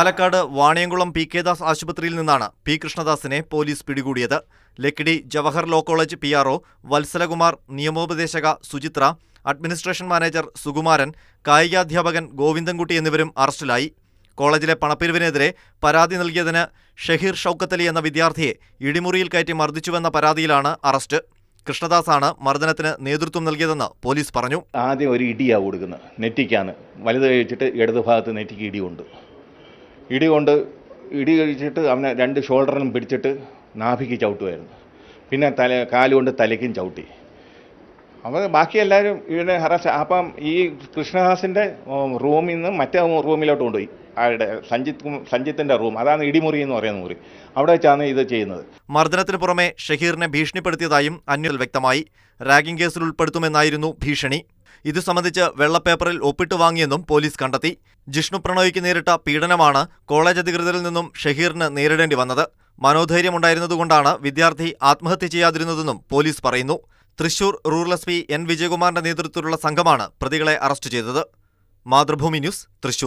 Palakkad Vaniyamkulam P K Das ആശുപത്രിയിൽ നിന്നാണ് P കൃഷ്ണദാസിനെ പോലീസ് പിടികൂടിയത്. Lakkidi Jawahar law college P R Vatsalakumar നിയമോപദേശക Suchitra administration manager Sukumaran കായികാധ്യാപകൻ ഗോവിന്ദൻകുട്ടി എന്നിവരും അറസ്റ്റിലായി. കോളേജിലെ പണപ്പിരിവിനെതിരെ പരാതി നൽകിയതിന് ഷഹീർ ഷൌക്കത്തലി എന്ന വിദ്യാർത്ഥിയെ ഇടിമുറിയിൽ കയറ്റി മർദ്ദിച്ചുവെന്ന പരാതിയിലാണ് അറസ്റ്റ്. കൃഷ്ണദാസാണ് മർദ്ദനത്തിന് നേതൃത്വം നൽകിയതെന്ന് പോലീസ് പറഞ്ഞു. ആദ്യം ഒരു ഇടിയാണ് കൊടുക്കുന്നത്. നെറ്റിക്കാണ്. വലുത് കഴിച്ചിട്ട് ഇടതുഭാഗത്ത് നെറ്റിക്ക് ഇടി കൊണ്ട് ഇടി കൊണ്ട് ഇടി കഴിച്ചിട്ട് അവനെ രണ്ട് ഷോൾഡറിനും പിടിച്ചിട്ട് നാഭിക്ക് ചവിട്ടുമായിരുന്നു പിന്നെ തല കാലുകൊണ്ട് തലയ്ക്കും ചവിട്ടി. അപ്പോൾ ബാക്കി എല്ലാവരും ഇവനെ ഹറാസ് അപ്പം ഈ കൃഷ്ണദാസിന്റെ റൂമിൽ നിന്ന് മറ്റേ റൂമിലോട്ട് കൊണ്ടുപോയി. ആരുടെ സഞ്ജിത് സഞ്ജിത്തിന്റെ റൂം. അതാണ് ഇടിമുറി എന്ന് പറയുന്ന മുറി. അവിടെ വെച്ചാണ് ഇത് ചെയ്യുന്നത്. മർദ്ദനത്തിന് പുറമെ ഷഹീറിനെ ഭീഷണിപ്പെടുത്തിയതായും അന്വൽ വ്യക്തമായി. റാഗിംഗ് കേസിൽ ഉൾപ്പെടുത്തുമെന്നായിരുന്നു ഭീഷണി. ഇതു സംബന്ധിച്ച് വെള്ളപ്പേപ്പറിൽ ഒപ്പിട്ട് വാങ്ങിയെന്നും പോലീസ് കണ്ടെത്തി. ജിഷ്ണു പ്രണോയിക്ക് നേരിട്ട പീഡനമാണ് കോളേജ് അധികൃതരിൽ നിന്നും ഷഹീറിന് നേരിടേണ്ടി വന്നത്. മനോധൈര്യമുണ്ടായിരുന്നതുകൊണ്ടാണ് വിദ്യാർത്ഥി ആത്മഹത്യ ചെയ്യാതിരുന്നതെന്നും പോലീസ് പറയുന്നു. Thrissur rural S P N വിജയകുമാറിന്റെ നേതൃത്വത്തിലുള്ള സംഘമാണ് പ്രതികളെ അറസ്റ്റ് ചെയ്തത്. മാതൃഭൂമി ന്യൂസ് തൃശൂർ.